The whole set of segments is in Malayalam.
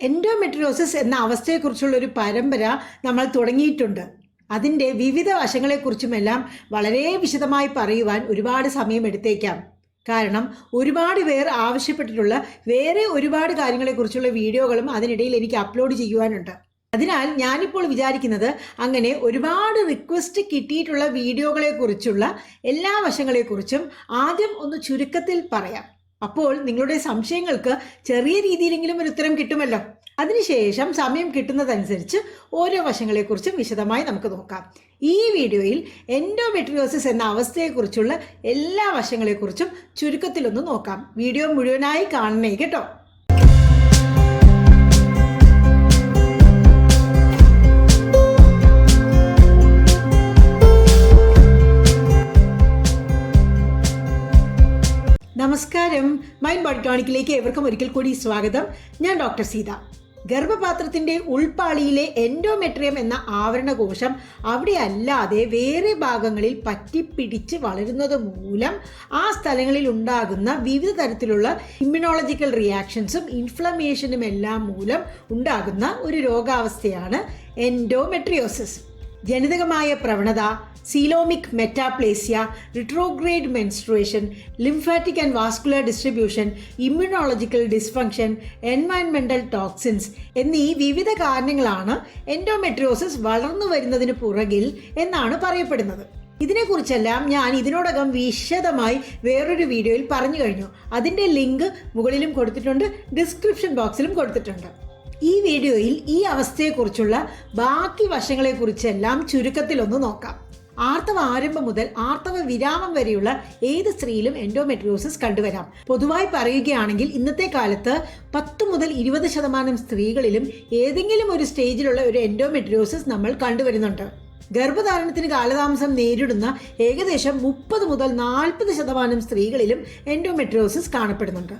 എൻഡോമെട്രിയോസിസ് എന്ന അവസ്ഥയെക്കുറിച്ചുള്ള ഒരു പരമ്പര നമ്മൾ തുടങ്ങിയിട്ടുണ്ട്. അതിന്റെ വിവിധ വശങ്ങളെക്കുറിച്ചുമെല്ലാം വളരെ വിശദമായി പറയുവാൻ ഒരുപാട് സമയം എടുത്തേക്കാം കാരണം ഒരുപാട് പേർ ആവശ്യപ്പെട്ടിട്ടുള്ള വേറെ ഒരുപാട് കാര്യങ്ങളെക്കുറിച്ചുള്ള വീഡിയോകളും അതിനിടയിൽ എനിക്ക് അപ്ലോഡ് ചെയ്യുവാനുണ്ട്. അതിനാൽ ഞാനിപ്പോൾ വിചാരിക്കുന്നത് അങ്ങനെ ഒരുപാട് റിക്വസ്റ്റ് കിട്ടിയിട്ടുള്ള വീഡിയോകളെക്കുറിച്ചുള്ള എല്ലാ വശങ്ങളെക്കുറിച്ചും ആദ്യം ഒന്ന് ചുരുക്കത്തിൽ പറയാം. അപ്പോൾ നിങ്ങളുടെ സംശയങ്ങൾക്ക് ചെറിയ രീതിയിലെങ്കിലും ഒരു ഉത്തരം കിട്ടുമല്ലോ. അതിനുശേഷം സമയം കിട്ടുന്നതനുസരിച്ച് ഓരോ വശങ്ങളെക്കുറിച്ചും വിശദമായി നമുക്ക് നോക്കാം. ഈ വീഡിയോയിൽ എൻഡോമെട്രിയോസിസ് എന്ന അവസ്ഥയെക്കുറിച്ചുള്ള എല്ലാ വശങ്ങളെക്കുറിച്ചും ചുരുക്കത്തിലൊന്ന് നോക്കാം. വീഡിയോ മുഴുവനായി കാണണേ കേട്ടോ? നമസ്കാരം. മൈൻഡ് ബോഡി ടോണിക്കിലേക്ക് ഏവർക്കും ഒരിക്കൽ കൂടി സ്വാഗതം. ഞാൻ ഡോക്ടർ സീത. ഗർഭപാത്രത്തിന്റെ ഉൾപാളിയിലെ എൻഡോമെട്രിയം എന്ന ആവരണകോശം അവിടെ അല്ലാതെ വേറെ ഭാഗങ്ങളിൽ പറ്റിപ്പിടിച്ച് വളരുന്നത് മൂലം ആ സ്ഥലങ്ങളിൽ ഉണ്ടാകുന്ന വിവിധ തരത്തിലുള്ള ഇമ്മ്യൂണോളജിക്കൽ റിയാക്ഷൻസും ഇൻഫ്ലമേഷനും എല്ലാം മൂലം ഉണ്ടാകുന്ന ഒരു രോഗാവസ്ഥയാണ് എൻഡോമെട്രിയോസിസ് ജനിതകമായ പ്രവണത coelomic metaplasia retrograde menstruation lymphatic and vascular distribution immunological dysfunction എൻവയൺമെന്റൽ toxins എന്നീ വിവിധ കാരണങ്ങളാണ് എൻഡോമെട്രിയോസിസ് വളർന്നു വരുന്നതിന് പുറകിൽ എന്നാണ് പറയപ്പെടുന്നത്. ഇതിനെക്കുറിച്ചെല്ലാം ഞാൻ ഇതിനോടകം വിശദമായി വേറൊരു വീഡിയോയിൽ പറഞ്ഞു കഴിഞ്ഞു. അതിന്റെ ലിങ്ക് മുകളിലും കൊടുത്തിട്ടുണ്ട് ഡിസ്ക്രിപ്ഷൻ ബോക്സിലും കൊടുത്തിട്ടുണ്ട്. ഈ വീഡിയോയിൽ ഈ അവസ്ഥയെക്കുറിച്ചുള്ള ബാക്കി വശങ്ങളെക്കുറിച്ചെല്ലാം ചുരുക്കത്തിലൊന്ന് നോക്കാം. ആർത്തവ ആരംഭം മുതൽ ആർത്തവ വിരാമം വരെയുള്ള ഏത് സ്ത്രീയിലും എൻഡോമെട്രിയോസിസ് കണ്ടുവരാം. പൊതുവായി പറയുകയാണെങ്കിൽ ഇന്നത്തെ കാലത്ത് പത്ത് മുതൽ ഇരുപത് ശതമാനം സ്ത്രീകളിലും ഏതെങ്കിലും ഒരു സ്റ്റേജിലുള്ള ഒരു എൻഡോമെട്രിയോസിസ് നമ്മൾ കണ്ടുവരുന്നുണ്ട്. ഗർഭധാരണത്തിന് കാലതാമസം നേരിടുന്ന ഏകദേശം മുപ്പത് മുതൽ നാൽപ്പത് ശതമാനം സ്ത്രീകളിലും എൻഡോമെട്രിയോസിസ് കാണപ്പെടുന്നുണ്ട്.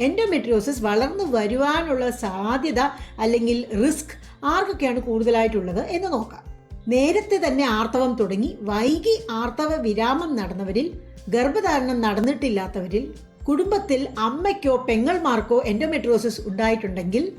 എൻഡോമെട്രിയോസിസ് വളർന്നു വരുവാനുള്ള സാധ്യത അല്ലെങ്കിൽ റിസ്ക് ആർക്കൊക്കെയാണ് കൂടുതലായിട്ടുള്ളത് എന്ന് നോക്കാം. നേരത്തെ തന്നെ ആർത്തവം തുടങ്ങി വൈകി ആർത്തവ വിരാമം നടന്നവരിൽ ഗർഭധാരണം നടന്നിട്ടില്ലാത്തവരിൽ കുടുംബത്തിൽ അമ്മയ്ക്കോ പെങ്ങൾമാർക്കോ എൻഡോമെട്രോസിസ് ഉണ്ടായിട്ടുണ്ടെങ്കിൽ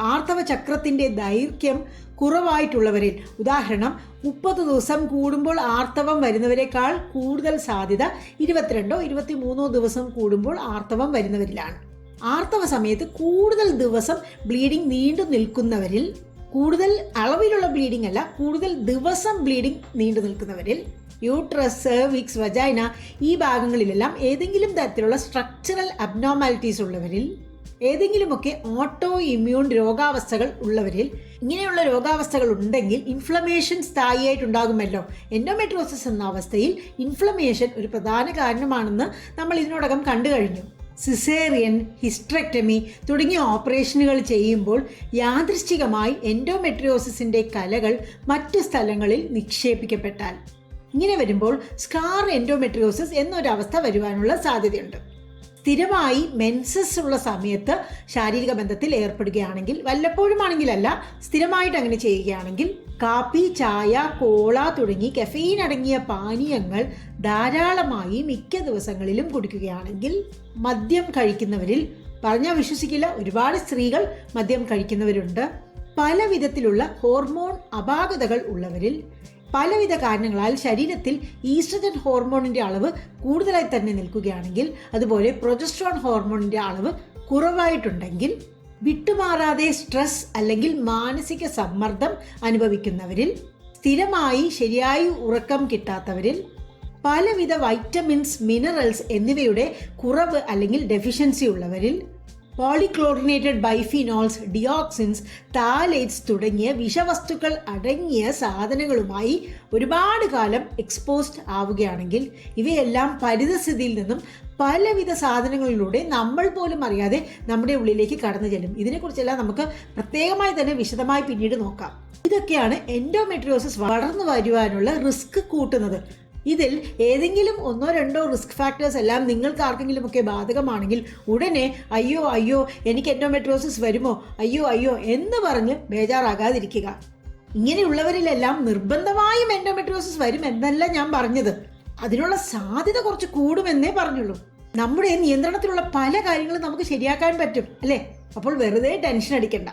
ആർത്തവ ചക്രത്തിന്റെ ദൈർഘ്യം കുറവായിട്ടുള്ളവരിൽ ഉദാഹരണം മുപ്പത് ദിവസം കൂടുമ്പോൾ ആർത്തവം വരുന്നവരെക്കാൾ കൂടുതൽ സാധ്യത ഇരുപത്തിരണ്ടോ ഇരുപത്തിമൂന്നോ ദിവസം കൂടുമ്പോൾ ആർത്തവം വരുന്നവരിലാണ്. ആർത്തവ സമയത്ത് കൂടുതൽ ദിവസം ബ്ലീഡിംഗ് നീണ്ടു നിൽക്കുന്നവരിൽ കൂടുതൽ അളവിലുള്ള ബ്ലീഡിംഗ് അല്ല കൂടുതൽ ദിവസം ബ്ലീഡിംഗ് നീണ്ടു നിൽക്കുന്നവരിൽ. യൂട്രസ് സെർവിക്സ് വജൈന ഈ ഭാഗങ്ങളിലെല്ലാം ഏതെങ്കിലും തരത്തിലുള്ള സ്ട്രക്ചറൽ അബ്നോമാലിറ്റീസ് ഉള്ളവരിൽ ഏതെങ്കിലുമൊക്കെ ഓട്ടോ ഇമ്മ്യൂൺ രോഗാവസ്ഥകൾ ഉള്ളവരിൽ ഇങ്ങനെയുള്ള രോഗാവസ്ഥകൾ ഉണ്ടെങ്കിൽ ഇൻഫ്ലമേഷൻ സ്ഥായിയായിട്ടുണ്ടാകുമല്ലോ. എൻഡോമെട്രോസിസ് എന്ന അവസ്ഥയിൽ ഇൻഫ്ലമേഷൻ ഒരു പ്രധാന കാരണമാണെന്ന് നമ്മൾ ഇതിനോടകം കണ്ടു കഴിഞ്ഞു. സിസേറിയൻ ഹിസ്ട്രക്ടമി തുടങ്ങിയ ഓപ്പറേഷനുകൾ ചെയ്യുമ്പോൾ യാദൃശ്ചികമായി എൻഡോമെട്രിയോസിസിന്റെ കലകൾ മറ്റു സ്ഥലങ്ങളിൽ നിക്ഷേപിക്കപ്പെട്ടാൽ. ഇങ്ങനെ വരുമ്പോൾ സ്കാർ എൻഡോമെട്രിയോസിസ് എന്നൊരവസ്ഥ വരുവാനുള്ള സാധ്യതയുണ്ട്. സ്ഥിരമായി മെൻസസ് ഉള്ള സമയത്ത് ശാരീരിക ബന്ധത്തിൽ ഏർപ്പെടുകയാണെങ്കിൽ വല്ലപ്പോഴും ആണെങ്കിലല്ല സ്ഥിരമായിട്ട് അങ്ങനെ ചെയ്യുകയാണെങ്കിൽ കാപ്പി ചായ കോള തുടങ്ങി കഫീൻ അടങ്ങിയ പാനീയങ്ങൾ ധാരാളമായി മിക്ക ദിവസങ്ങളിലും കുടിക്കുകയാണെങ്കിൽ മദ്യം കഴിക്കുന്നവരിൽ പറഞ്ഞാൽ വിശ്വസിക്കില്ല ഒരുപാട് സ്ത്രീകൾ മദ്യം കഴിക്കുന്നവരുണ്ട്. പല വിധത്തിലുള്ള ഹോർമോൺ അപാകതകൾ ഉള്ളവരിൽ പലവിധ കാരണങ്ങളാൽ ശരീരത്തിൽ ഈസ്ട്രജൻ ഹോർമോണിന്റെ അളവ് കൂടുതലായി തന്നെ നിൽക്കുകയാണെങ്കിൽ അതുപോലെ പ്രൊജസ്ട്രോൺ ഹോർമോണിന്റെ അളവ് കുറവായിട്ടുണ്ടെങ്കിൽ വിട്ടുമാറാതെ സ്ട്രെസ് അല്ലെങ്കിൽ മാനസിക സമ്മർദ്ദം അനുഭവിക്കുന്നവരിൽ സ്ഥിരമായി ശരിയായി ഉറക്കം കിട്ടാത്തവരിൽ പലവിധ വൈറ്റമിൻസ് മിനറൽസ് എന്നിവയുടെ കുറവ് അല്ലെങ്കിൽ ഡെഫിഷ്യൻസി ഉള്ളവരിൽ പോളിക്ലോറിനേറ്റഡ് ബൈഫിനോൾസ് ഡിയോക്സിൻസ് താലേറ്റ്സ് തുടങ്ങിയ വിഷവസ്തുക്കൾ അടങ്ങിയ സാധനങ്ങളുമായി ഒരുപാട് കാലം എക്സ്പോസ്ഡ് ആവുകയാണെങ്കിൽ ഇവയെല്ലാം പരിതസ്ഥിതിയിൽ നിന്നും പലവിധ സാധനങ്ങളിലൂടെ നമ്മൾ പോലും അറിയാതെ നമ്മുടെ ഉള്ളിലേക്ക് കടന്നു ചെല്ലും. ഇതിനെക്കുറിച്ചെല്ലാം നമുക്ക് പ്രത്യേകമായി തന്നെ വിശദമായി പിന്നീട് നോക്കാം. ഇതൊക്കെയാണ് എൻഡോമെട്രിയോസിസ് വളർന്നു വരുവാനുള്ള റിസ്ക് കൂട്ടുന്നത്. ഇതിൽ ഏതെങ്കിലും ഒന്നോ രണ്ടോ റിസ്ക് ഫാക്ടേഴ്സ് എല്ലാം നിങ്ങൾക്ക് ആർക്കെങ്കിലും ഒക്കെ ബാധകമാണെങ്കിൽ ഉടനെ അയ്യോ അയ്യോ എനിക്ക് എൻഡോമെട്രോസിസ് വരുമോ? അയ്യോ അയ്യോ എന്ന് പറഞ്ഞ് ബേജാറാകാതിരിക്കുക. ഇങ്ങനെയുള്ളവരിലെല്ലാം നിർബന്ധമായും എൻഡോമെട്രോസിസ് വരും എന്നല്ല ഞാൻ പറഞ്ഞത്. അതിനുള്ള സാധ്യത കുറച്ച് കൂടുമെന്നേ പറഞ്ഞുള്ളൂ. നമ്മുടെ നിയന്ത്രണത്തിലുള്ള പല കാര്യങ്ങളും നമുക്ക് ശരിയാക്കാൻ പറ്റും അല്ലേ? അപ്പോൾ വെറുതെ ടെൻഷൻ അടിക്കണ്ട.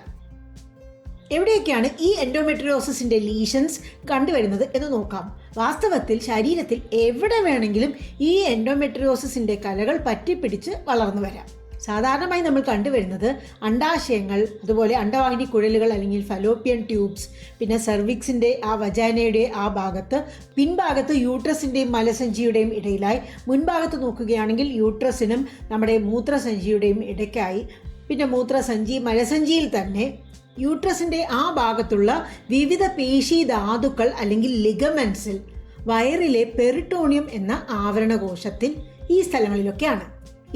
എവിടെയൊക്കെയാണ് ഈ എൻഡോമെട്രിയോസിന്റെ ലീഷൻസ് കണ്ടുവരുന്നത് എന്ന് നോക്കാം. വാസ്തവത്തിൽ ശരീരത്തിൽ എവിടെ വേണമെങ്കിലും ഈ എൻഡോമെട്രിയോസിന്റെ കലകൾ പറ്റിപ്പിടിച്ച് വളർന്നു വരാം. സാധാരണമായി നമ്മൾ കണ്ടുവരുന്നത് അണ്ടാശയങ്ങൾ അതുപോലെ അണ്ടവാഹിനി കുഴലുകൾ അല്ലെങ്കിൽ ഫലോപ്പിയൻ ട്യൂബ്സ് പിന്നെ സെർവിക്സിന്റെ ആ വജാനയുടെ ആ ഭാഗത്ത് പിൻഭാഗത്ത് യൂട്രസിന്റെയും മലസഞ്ചിയുടെയും ഇടയിലായി. മുൻഭാഗത്ത് നോക്കുകയാണെങ്കിൽ യൂട്രസിനും നമ്മുടെ മൂത്രസഞ്ചിയുടെയും ഇടയ്ക്കായി. പിന്നെ മൂത്രസഞ്ചി മലസഞ്ചിയിൽ തന്നെ യൂട്രസിന്റെ ആ ഭാഗത്തുള്ള വിവിധ പേശി ധാതുക്കൾ അല്ലെങ്കിൽ ലിഗമെൻസിൽ വയറിലെ പെറിട്ടോണിയം എന്ന ആവരണകോശത്തിൽ ഈ സ്ഥലങ്ങളിലൊക്കെയാണ്.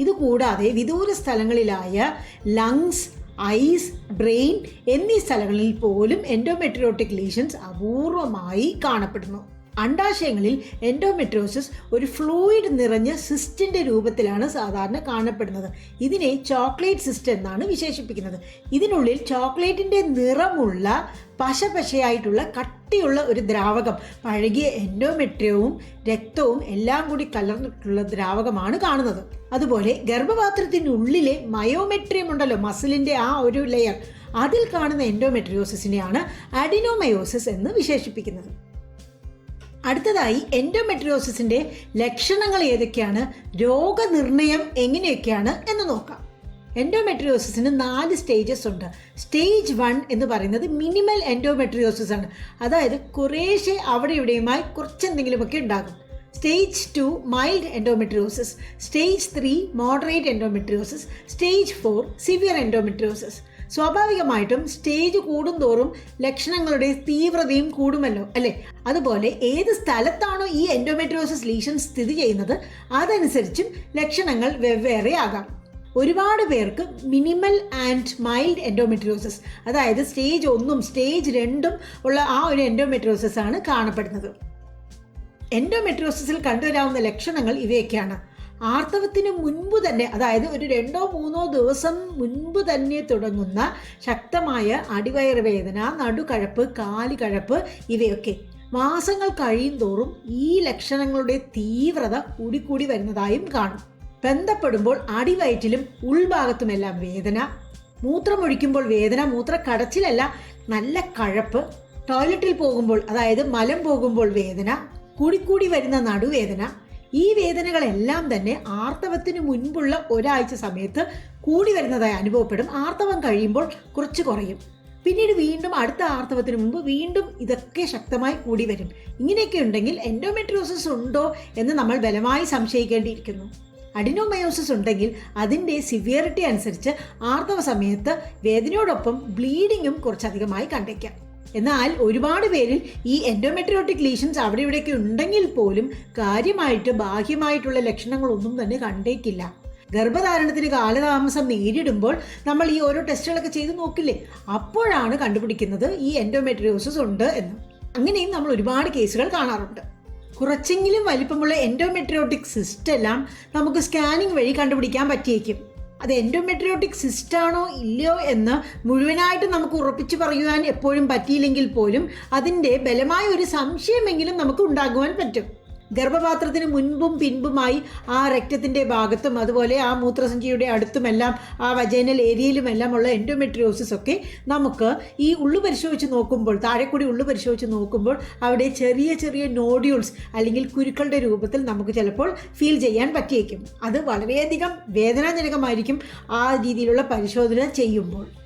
ഇതുകൂടാതെ വിദൂര സ്ഥലങ്ങളിലായ ലങ്സ് ഐസ് ബ്രെയിൻ എന്നീ സ്ഥലങ്ങളിൽ പോലും എൻഡോമെട്രിയോട്ടിക് ലീഷൻസ് അപൂർവമായി കാണപ്പെടുന്നു. അണ്ടാശയങ്ങളിൽ എൻഡോമെട്രോസിസ് ഒരു ഫ്ലൂയിഡ് നിറഞ്ഞ സിസ്റ്റിന്റെ രൂപത്തിലാണ് സാധാരണ കാണപ്പെടുന്നത്. ഇതിനെ ചോക്ലേറ്റ് സിസ്റ്റ് എന്നാണ് വിശേഷിപ്പിക്കുന്നത്. ഇതിനുള്ളിൽ ചോക്ലേറ്റിന്റെ നിറമുള്ള പശ പശയായിട്ടുള്ള കട്ടിയുള്ള ഒരു ദ്രാവകം പഴകിയ എൻഡോമെട്രിയവും രക്തവും എല്ലാം കൂടി കലർന്നിട്ടുള്ള ദ്രാവകമാണ് കാണുന്നത്. അതുപോലെ ഗർഭപാത്രത്തിനുള്ളിലെ മയോമെട്രിയം ഉണ്ടല്ലോ മസിലിന്റെ ആ ഒരു ലെയർ അതിൽ കാണുന്ന എൻഡോമെട്രിയോസിസിനെയാണ് അഡിനോമയോസിസ് എന്ന് വിശേഷിപ്പിക്കുന്നത്. അടുത്തതായി എൻഡോമെട്രിയോസിസിന്റെ ലക്ഷണങ്ങൾ ഏതൊക്കെയാണ്? രോഗനിർണയം എങ്ങനെയൊക്കെയാണ് എന്ന് നോക്കാം. എൻഡോമെട്രിയോസിന് നാല് സ്റ്റേജസ് ഉണ്ട്. സ്റ്റേജ് വൺ എന്ന് പറയുന്നത് മിനിമൽ എൻഡോമെട്രിയോസിസ് ആണ്. അതായത് കുറേശ്ശെ അവിടെ ഇവിടെയുമായി കുറച്ചെന്തെങ്കിലുമൊക്കെ ഉണ്ടാകും. Stage two mild endometriosis stage three moderate endometriosis stage four severe endometriosis സ്വാഭാവികമായിട്ടും സ്റ്റേജ് കൂടുന്തോറും ലക്ഷണങ്ങളുടെ തീവ്രതയും കൂടുമല്ലോ അല്ലേ? അതുപോലെ ഏത് സ്ഥലത്താണോ ഈ എൻഡോമെട്രോസിസ് ലീഷൻ സ്ഥിതി ചെയ്യുന്നത് അതനുസരിച്ചും ലക്ഷണങ്ങൾ വെവ്വേറെ ആകാം. ഒരുപാട് പേർക്ക് മിനിമൽ ആൻഡ് മൈൽഡ് എൻഡോമെട്രിയോസിസ് അതായത് സ്റ്റേജ് ഒന്നും സ്റ്റേജ് രണ്ടും ഉള്ള ആ ഒരു എൻഡോമെട്രിയോസിസ് ആണ് കാണപ്പെടുന്നത്. എൻഡോമെട്രിയോസിസിൽ കണ്ടുവരാവുന്ന ലക്ഷണങ്ങൾ ഇവയൊക്കെയാണ്. ആർത്തവത്തിന് മുൻപ് തന്നെ അതായത് ഒരു രണ്ടോ മൂന്നോ ദിവസം മുൻപ് തന്നെ തുടങ്ങുന്ന ശക്തമായ അടിവയർ വേദന നടുകഴപ്പ് കാലുകഴപ്പ് ഇവയൊക്കെ മാസങ്ങൾ കഴിയും തോറും ഈ ലക്ഷണങ്ങളുടെ തീവ്രത കൂടിക്കൂടി വരുന്നതായും കാണും. ബന്ധപ്പെടുമ്പോൾ അടിവയറ്റിലും ഉൾഭാഗത്തുമെല്ലാം വേദന മൂത്രമൊഴിക്കുമ്പോൾ വേദന മൂത്രക്കടച്ചിലല്ല നല്ല കഴപ്പ് ടോയ്ലറ്റിൽ പോകുമ്പോൾ അതായത് മലം പോകുമ്പോൾ വേദന കൂടിക്കൂടി വരുന്ന നടുവേദന ഈ വേദനകളെല്ലാം തന്നെ ആർത്തവത്തിന് മുൻപുള്ള ഒരാഴ്ച സമയത്ത് കൂടി വരുന്നതായി അനുഭവപ്പെടും. ആർത്തവം കഴിയുമ്പോൾ കുറച്ച് കുറയും. പിന്നീട് വീണ്ടും അടുത്ത ആർത്തവത്തിന് മുമ്പ് വീണ്ടും ഇതൊക്കെ ശക്തമായി കൂടി വരും. ഇങ്ങനെയൊക്കെ ഉണ്ടെങ്കിൽ എൻഡോമെട്രിയോസിസ് ഉണ്ടോ എന്ന് നമ്മൾ ബലമായി സംശയിക്കേണ്ടിയിരിക്കുന്നു. അഡിനോമയോസിസ് ഉണ്ടെങ്കിൽ അതിന്റെ സിവിയറിറ്റി അനുസരിച്ച് ആർത്തവ സമയത്ത് വേദനയോടൊപ്പം ബ്ലീഡിങ്ങും കുറച്ചധികമായി കണ്ടേക്കാം. എന്നാൽ ഒരുപാട് പേരിൽ ഈ എൻഡോമെട്രിയോട്ടിക് ലീഷൻസ് അവിടെ ഇവിടെയൊക്കെ ഉണ്ടെങ്കിൽ പോലും കാര്യമായിട്ട് ബാഹ്യമായിട്ടുള്ള ലക്ഷണങ്ങളൊന്നും തന്നെ കണ്ടേക്കില്ല. ഗർഭധാരണത്തിന് കാലതാമസം നേരിടുമ്പോൾ നമ്മൾ ഈ ഓരോ ടെസ്റ്റുകളൊക്കെ ചെയ്ത് നോക്കില്ലേ? അപ്പോഴാണ് കണ്ടുപിടിക്കുന്നത് ഈ എൻഡോമെട്രിയോസിസ് ഉണ്ട് എന്ന്. അങ്ങനെയും നമ്മൾ ഒരുപാട് കേസുകൾ കാണാറുണ്ട്. കുറച്ചെങ്കിലും വലിപ്പമുള്ള എൻഡോമെട്രിയോട്ടിക് സിസ്റ്റ് എല്ലാം നമുക്ക് സ്കാനിങ് വഴി കണ്ടുപിടിക്കാൻ പറ്റിയേക്കും. അത് എൻഡോമെട്രിയോട്ടിക് സിസ്റ്റാണോ ഇല്ലയോ എന്ന് മുഴുവനായിട്ട് നമുക്ക് ഉറപ്പിച്ചു പറയുവാൻ എപ്പോഴും പറ്റിയില്ലെങ്കിൽ പോലും അതിന്റെ ബലമായ ഒരു സംശയമെങ്കിലും നമുക്ക് ഉണ്ടാകുവാൻ പറ്റും. ഗർഭപാത്രത്തിന് മുൻപും പിൻപുമായി ആ രക്തത്തിന്റെ ഭാഗത്തും അതുപോലെ ആ മൂത്രസഞ്ചിയുടെ അടുത്തുമെല്ലാം ആ വജൈനൽ ഏരിയയിലുമെല്ലാം ഉള്ള എൻഡോമെട്രിയോസിസ് ഒക്കെ നമുക്ക് ഈ ഉള്ളു പരിശോധിച്ച് നോക്കുമ്പോൾ താഴെ കൂടി ഉള്ളു പരിശോധിച്ച് നോക്കുമ്പോൾ അവിടെ ചെറിയ ചെറിയ നോഡ്യൂൾസ് അല്ലെങ്കിൽ കുരുക്കളുടെ രൂപത്തിൽ നമുക്ക് ചിലപ്പോൾ ഫീൽ ചെയ്യാൻ പറ്റിയേക്കും. അത് വളരെയധികം വേദനാജനകമായിരിക്കും ആ രീതിയിലുള്ള പരിശോധന ചെയ്യുമ്പോൾ.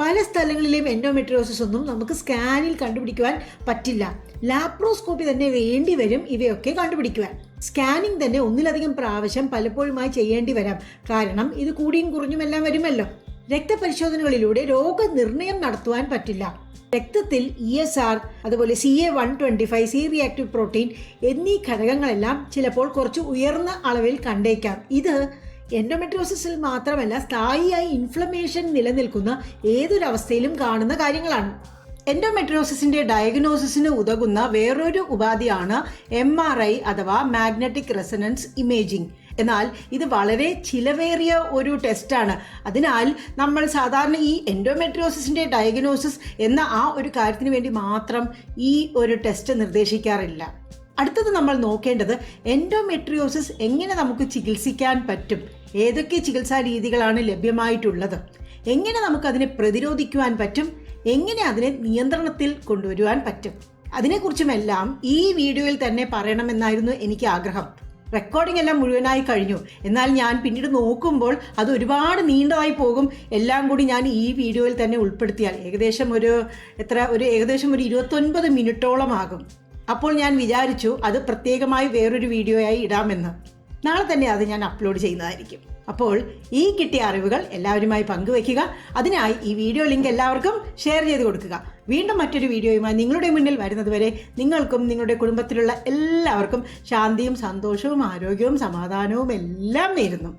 പല സ്ഥലങ്ങളിലെയും എൻഡോമെട്രിയോസിസ് ഒന്നും നമുക്ക് സ്കാനിൽ കണ്ടുപിടിക്കുവാൻ പറ്റില്ല. ലാപ്രോസ്കോപ്പി തന്നെ വേണ്ടി വരും ഇവയൊക്കെ കണ്ടുപിടിക്കുവാൻ. സ്കാനിങ് തന്നെ ഒന്നിലധികം പ്രാവശ്യം പലപ്പോഴുമായി ചെയ്യേണ്ടി വരാം. കാരണം ഇത് കൂടിയും കുറഞ്ഞുമെല്ലാം വരുമല്ലോ. രക്തപരിശോധനകളിലൂടെ രോഗനിർണയം നടത്തുവാൻ പറ്റില്ല. രക്തത്തിൽ ഇ എസ് ആർ അതുപോലെ C A one twenty five C reactive protein എന്നീ ഘടകങ്ങളെല്ലാം ചിലപ്പോൾ കുറച്ച് ഉയർന്ന അളവിൽ കണ്ടേക്കാം. ഇത് എൻഡോമെട്രോസിസിൽ മാത്രമല്ല സ്ഥായിയായി ഇൻഫ്ലമേഷൻ നിലനിൽക്കുന്ന ഏതൊരവസ്ഥയിലും കാണുന്ന കാര്യങ്ങളാണ്. എൻഡോമെട്രോസിസിന്റെ ഡയഗ്നോസിസിന് ഉതകുന്ന വേറൊരു ഉപാധിയാണ് എം ആർ ഐ അഥവാ മാഗ്നറ്റിക് റെസനൻസ് ഇമേജിംഗ് എന്നാൽ ഇത് വളരെ ചിലവേറിയ ഒരു ടെസ്റ്റാണ് അതിനാൽ നമ്മൾ സാധാരണ ഈ എൻഡോമെട്രോസിസിന്റെ ഡയഗ്നോസിസ് എന്ന ആ ഒരു കാര്യത്തിന് വേണ്ടി മാത്രം ഈ ഒരു ടെസ്റ്റ് നിർദ്ദേശിക്കാറില്ല. അടുത്തത് നമ്മൾ നോക്കേണ്ടത് എൻഡോമെട്രിയോസിസ് എങ്ങനെ നമുക്ക് ചികിത്സിക്കാൻ പറ്റും? ഏതൊക്കെ ചികിത്സാ രീതികളാണ് ലഭ്യമായിട്ടുള്ളത്? എങ്ങനെ നമുക്കതിനെ പ്രതിരോധിക്കുവാൻ പറ്റും? എങ്ങനെ അതിനെ നിയന്ത്രണത്തിൽ കൊണ്ടുവരുവാൻ പറ്റും? അതിനെക്കുറിച്ചുമെല്ലാം ഈ വീഡിയോയിൽ തന്നെ പറയണമെന്നായിരുന്നു എനിക്ക് ആഗ്രഹം. റെക്കോർഡിംഗ് എല്ലാം മുഴുവനായി കഴിഞ്ഞു. എന്നാൽ ഞാൻ പിന്നീട് നോക്കുമ്പോൾ അത് ഒരുപാട് നീണ്ടതായി പോകും. എല്ലാം കൂടി ഞാൻ ഈ വീഡിയോയിൽ തന്നെ ഉൾപ്പെടുത്തിയാൽ ഏകദേശം ഒരു എത്ര ഒരു ഏകദേശം ഒരു ഇരുപത്തൊൻപത് മിനിറ്റോളം ആകും അപ്പോൾ ഞാൻ വിചാരിച്ചു അത് പ്രത്യേകമായി വേറൊരു വീഡിയോയായി ഇടാമെന്ന്. നാളെ തന്നെ അത് ഞാൻ അപ്ലോഡ് ചെയ്യുന്നതായിരിക്കും. അപ്പോൾ ഈ കിട്ടിയ അറിവുകൾ എല്ലാവരുമായി പങ്കുവയ്ക്കുക. അതിനായി ഈ വീഡിയോ ലിങ്ക് എല്ലാവർക്കും ഷെയർ ചെയ്ത് കൊടുക്കുക. വീണ്ടും മറ്റൊരു വീഡിയോയുമായി നിങ്ങളുടെ മുന്നിൽ വരുന്നതുവരെ നിങ്ങൾക്കും നിങ്ങളുടെ കുടുംബത്തിലുള്ള എല്ലാവർക്കും ശാന്തിയും സന്തോഷവും ആരോഗ്യവും സമാധാനവും എല്ലാം നേരുന്നു.